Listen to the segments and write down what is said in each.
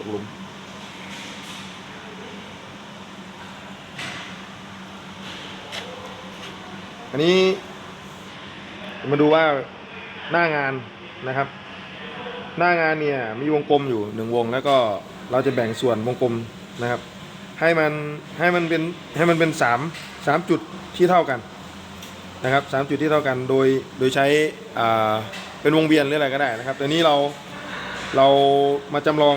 ตกลุมอันนี้ มาดูว่าหน้างานนะครับ หน้างานเนี่ยมีวงกลมอยู่หนึ่งวง แล้วก็เราจะแบ่งส่วนวงกลมนะครับ ให้มันให้มันเป็นให้มันเป็นสามสามจุดที่เท่ากันนะครับสามจุดที่เท่ากันโดยโดยใช้เป็นวงเวียนหรืออะไรก็ได้นะครับแต่นี้เราเรามาจำลอง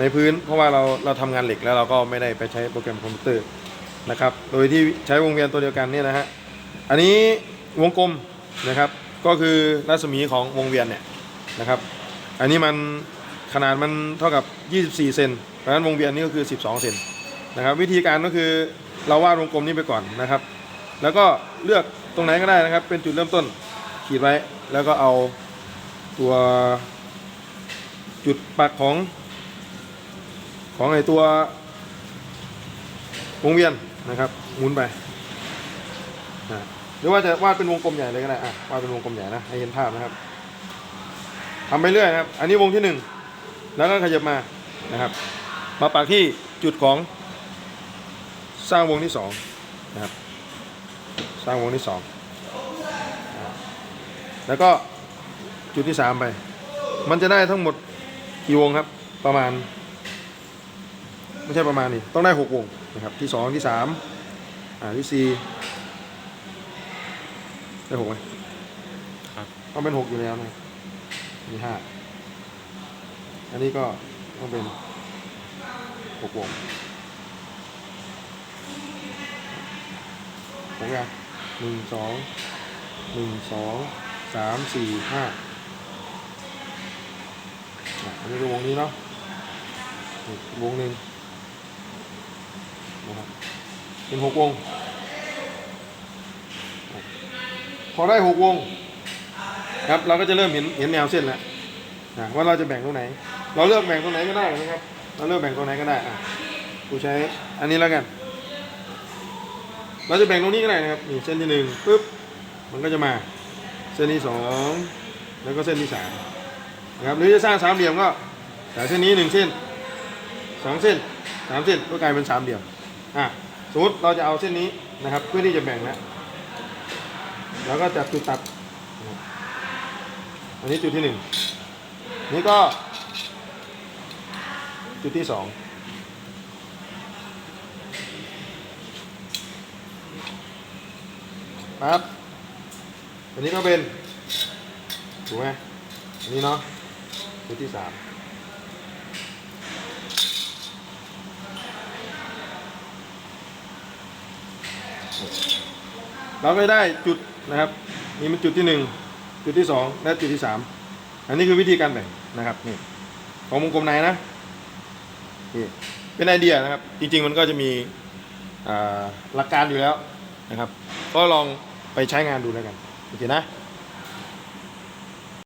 ในพื้น เพราะว่าเราเราทำงานเหล็กแล้วเราก็ไม่ได้ไปใช้โปรแกรมคอมพิวเตอร์นะครับ โดยที่ใช้วงเวียนตัวเดียวกันเนี่ยนะฮะ อันนี้วงกลมนะครับ ก็คือรัศมีของวงเวียนเนี่ยนะครับ อันนี้มันขนาดมันเท่ากับ 24 เซน เพราะฉะนั้นวงเวียนนี่ก็คือ 12 เซนนะครับ วิธีการก็คือเราวาดวงกลมนี้ไปก่อนนะครับ แล้วก็เลือกตรงไหนก็ได้นะครับ เป็นจุดเริ่มต้นขีดไว้ แล้วก็เอาตัวจุดปักของ ของไอตัววงเวียนนะครับหมุนไปอะหรือว่าจะวาดเป็นวงกลมใหญ่เลยก็ได้อะวาดเป็นวงกลมใหญ่นะให้เห็นภาพนะครับทำไปเรื่อยนะครับ อันนี้วงที่หนึ่งแล้วก็ขยับมานะครับ มาปักที่จุดของสร้างวงที่สองนะครับ สร้างวงที่สองแล้วก็จุดที่สามไป มันจะได้ทั้งหมดกี่วงครับประมาณ ไม่ใช่ประมาณนี่ต้องได้หกวงนะครับที่สองที่สามอ่าที่สี่ได้หกไหมครับ ต้องเป็นหกอยู่แล้วนะมีห้าอันนี้ก็ต้องเป็นหกวงหกยังหนึ่งสองหนึ่งสองสามสี่ห้าอะอันนี้คือวงนี้เนาะอีกวงหนึ่งนะครับ เป็นหกวง พอได้หกวงครับเราก็จะเริ่มเห็นเห็นแนวเส้นแล้วนะว่าเราจะแบ่งตรงไหน เราเลือกแบ่งตรงไหนก็ได้นะครับ เราเลือกแบ่งตรงไหนก็ได้อะกูใช้อันนี้แล้วกัน เราจะแบ่งตรงนี้ก็ได้นะครับนี่เส้นที่หนึ่งปุ๊บมันก็จะมาเส้นที่สองแล้วก็เส้นที่สามนะครับหรือจะสร้างสามเหลี่ยมก็จากเส้นนี้หนึ่งเส้นสองเส้นสามเส้นก็กลายเป็นสามเหลี่ยมอะ สมมติเราจะเอาเส้นนี้นะครับ เพื่อที่จะแบ่งแล้วเราก็จับจุดตัด อันนี้จุดที่หนึ่งนี่ก็ จุดที่สองครับอันนี้ก็เป็น ถูกไหมอันนี้เนาะจุดที่สาม เราก็ได้จุดนะครับนี่มันจุดที่หนึ่งจุดที่สองและจุดที่สามอันนี้คือวิธีการแบ่งนะครับนี่ของวงกลมในนะนี่เป็นไอเดียนะครับ จริงๆมันก็จะมีหลักการอยู่แล้วนะครับ ก็ลองไปใช้งานดูแล้วกันโอเคนะ